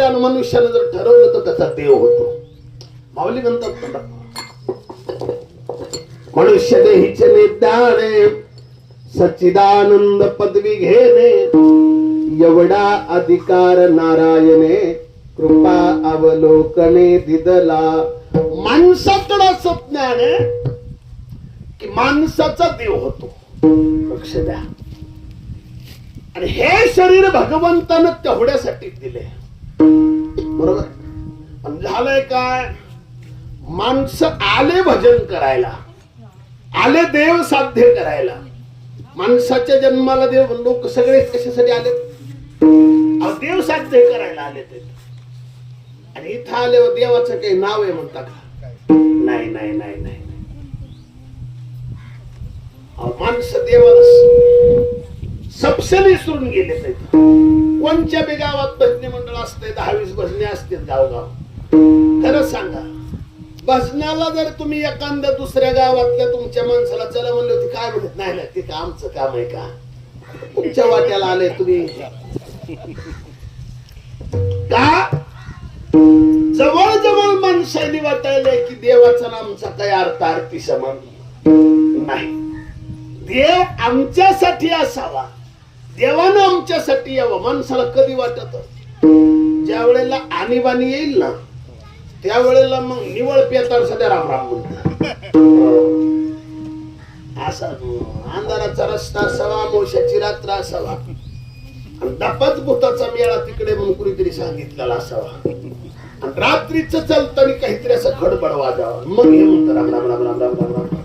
शरीरानं मनुष्यानं जर ठरवलं तर त्याचा देव होतो. माऊली म्हणतात मनुष्य देहीचे निदाने सच्चिदानंद पदवी घेणे एवढा अधिकार नारायणे कृपा अवलोकने दिदला. माणसाकडं असं ज्ञान आहे की माणसाचा देव होतो. लक्ष द्या. आणि हे शरीर भगवंतानं तेवढ्यासाठी दिले बरोबर? झालंय काय? माणसं आले भजन करायला. आले देव साध्य करायला. माणसाच्या जन्माला देव लोक सगळे कशासाठी आले देव साध्य करायला आले ते. आणि इथं आले देवाचं काही नाव आहे म्हणता का? नाही नाही नाही नाही. माणसं देवाला सबसे विसरून गेले ते कोणच्या बी गावात भजनी मंडळ असते दहा वीस भजने असतील गावगाव. खर सांगा भजनाला जर तुम्ही एखाद्या दुसऱ्या गावातल्या तुमच्या माणसाला चला म्हणले होते काय म्हणत नाही ना ते आमचं काम आहे का? तुमच्या वाट्याला आले तुम्ही. का? जवळ जवळ माणसाने वाटायला की देवाचा नामचा आमचा काही अर्थ आरती समान नाही. देव आमच्यासाठी असावा. देवानं तुमच्यासाठी यावं माणसाला कधी वाटत? ज्या वेळेला आणीबाणी येईल ना त्यावेळेला मग निवळ पेतार सध्या राम राम म्हणतात हो. असा अंधाराचा रस्ता असावा मोशाची रात्र असावा. आणि दपाच भूताचा मेळा तिकडे म्हणून कुणीतरी सांगितलेला असावा. आणि रात्रीच चालताना काहीतरी असं खडबड वाजावा. मग हे म्हणतो राम राम राम राम राम राम राम